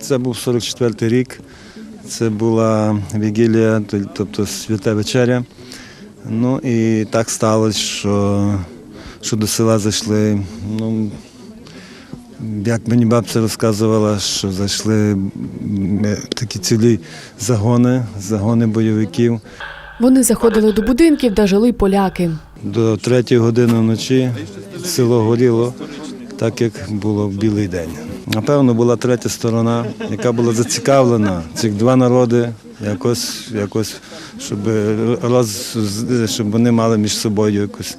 Це був 44-й рік. Це була вігілія, тобто свята вечеря. Ну і так сталося, що, що до села зайшли. Ну, як мені бабця розказувала, що зайшли такі цілі загони, загони бойовиків. Вони заходили до будинків, де жили поляки. До третьої години вночі село горіло, так як було в білий день. Напевно, була третя сторона, яка була зацікавлена цих два народи, якось, якось щоб, роз, щоб вони мали між собою якось.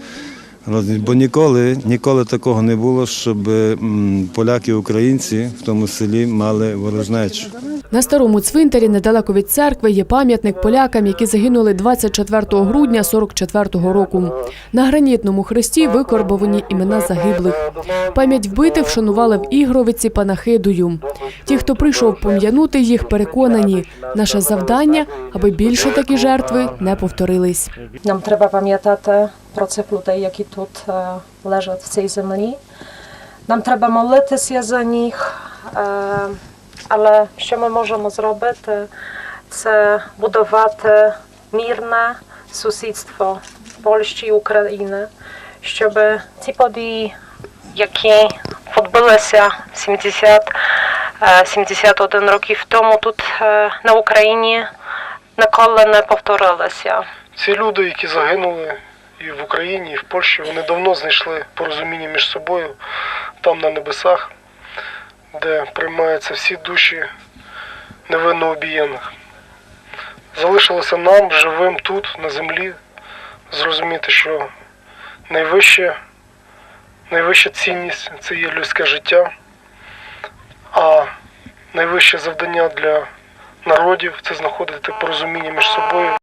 Бо ніколи, ніколи такого не було, щоб поляки і українці в тому селі мали ворожнечу. На старому цвинтарі недалеко від церкви є пам'ятник полякам, які загинули 24 грудня 44-го року. На гранітному хресті викорбовані імена загиблих. Пам'ять вбитих вшанували в Ігровиці панахидою. Ті, хто прийшов пом'янути їх, переконані, наше завдання, аби більше такі жертви не повторились. Нам треба пам'ятати про цих людей, які тут е, лежать в цій землі. Нам треба молитися за них. Е, але що ми можемо зробити, це будувати мирне сусідство Польщі і України, щоб ці події, які відбулися 70, е, 71 років тому тут е, на Україні, ніколи не повторилися. Ці люди, які загинули і в Україні, і в Польщі, вони давно знайшли порозуміння між собою там на небесах, де приймаються всі душі невинно обієнних. Залишилося нам живим тут, на землі, зрозуміти, що найвища, найвища цінність це є людське життя, а найвище завдання для народів це знаходити порозуміння між собою.